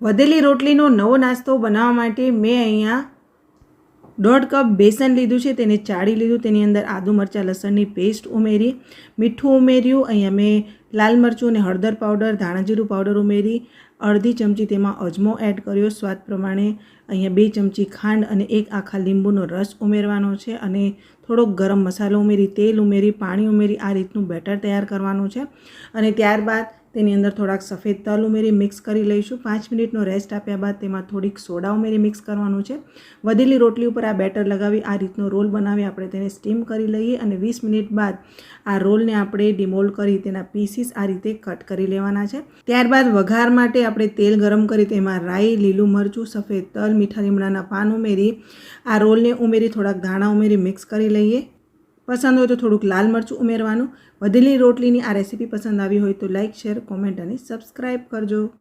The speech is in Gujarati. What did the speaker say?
વધેલી રોટલીનો નવો નાસ્તો બનાવવા માટે મેં અહીંયા દોઢ કપ બેસન લીધું છે, તેને ચાળી લીધું, તેની અંદર આદુ મરચાં, લસણની પેસ્ટ ઉમેરી, મીઠું ઉમેર્યું, અહીંયા મેં લાલ મરચું અને હળદર પાવડર, ધાણાજીરું પાવડર ઉમેરી, અડધી ચમચી તેમાં અજમો એડ કર્યો, સ્વાદ પ્રમાણે અહીંયા બે ચમચી ખાંડ અને એક આખા લીંબુનો રસ ઉમેરવાનો છે અને થોડોક ગરમ મસાલો ઉમેરી, તેલ ઉમેરી, પાણી ઉમેરી, આ રીતનું બેટર તૈયાર કરવાનું છે. અને ત્યારબાદ તેની અંદર થોડાક સફેદ તલ ઉમેરી મિક્સ કરી લઈશું. પાંચ મિનિટનો રેસ્ટ આપ્યા બાદ તેમાં થોડીક સોડા ઉમેરી મિક્સ કરવાનું છે. વધેલી રોટલી ઉપર આ બેટર લગાવી, આ રીતનો રોલ બનાવી આપણે તેને સ્ટીમ કરી લઈએ અને વીસ મિનિટ બાદ આ રોલને આપણે ડિમોલ્ડ કરી તેના પીસીસ આ રીતે કટ કરી લેવાના છે. ત્યારબાદ વઘાર માટે આપણે તેલ ગરમ કરી તેમાં રાઈ, લીલું મરચું, સફેદ તલ, મીઠા લીમડાના પાન ઉમેરી, આ રોલને ઉમેરી થોડાક ધાણા ઉમેરી મિક્સ કરી લઈએ. પસંદ હોય તો થોડુંક લાલ મરચું ઉમેરવાનું. વધેલી રોટલીની આ રેસીપી પસંદ આવી હોય તો લાઇક શેર કોમેન્ટ અને સબસ્ક્રાઈબ કરજો.